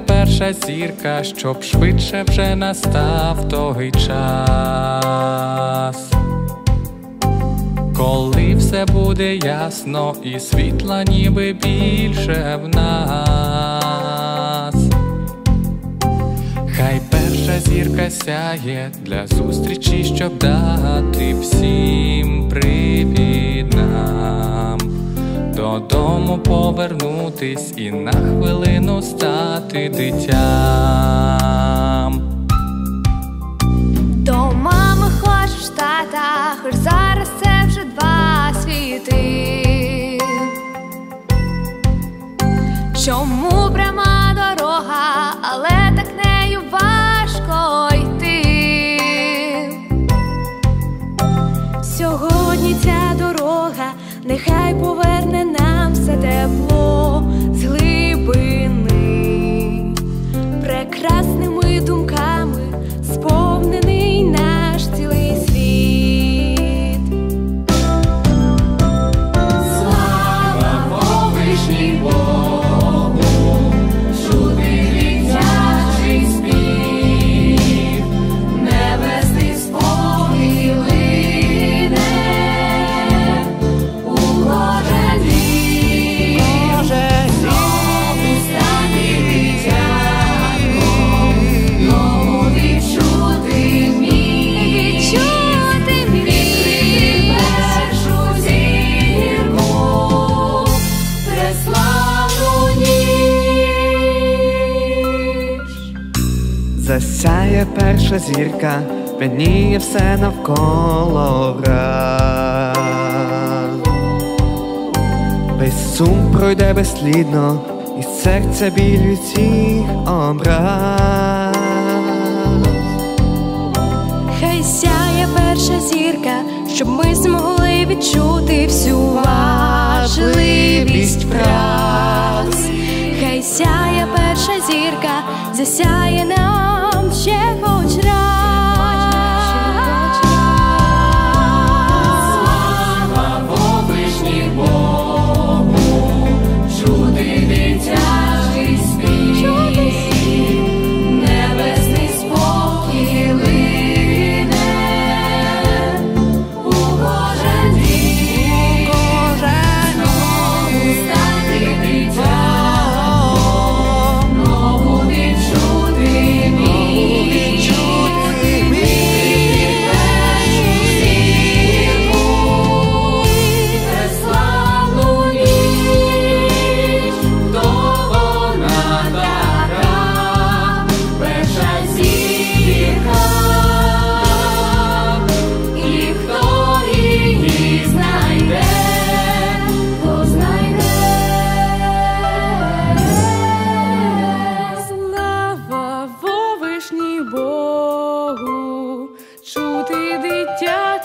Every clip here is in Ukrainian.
перша зірка, щоб швидше вже настав той час. Коли все буде ясно і світла ніби більше в нас. Хай перша зірка сяє для зустрічі, щоб дати всім привід нам додому повернутись і на хвилину стати дитям. До мами хочеш тата, Сьогодні ця дорога нехай поверне нам все тепло з глибини, прекрасними Засяє перша зірка, п'яніє все навколо раз. Весь сум пройде безслідно, і серця біль від всіх образ. Хай сяє перша зірка, щоб ми змогли відчути всю важливість фраз. Хай сяє перша зірка, засяє нам Sẽ.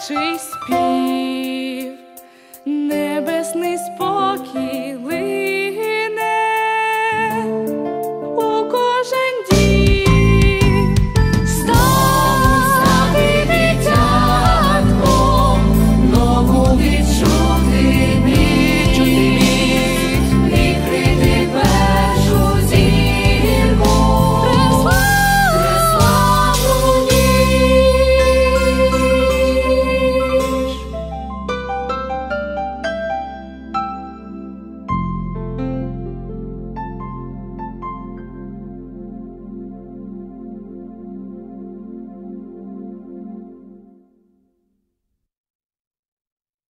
Shakespeare.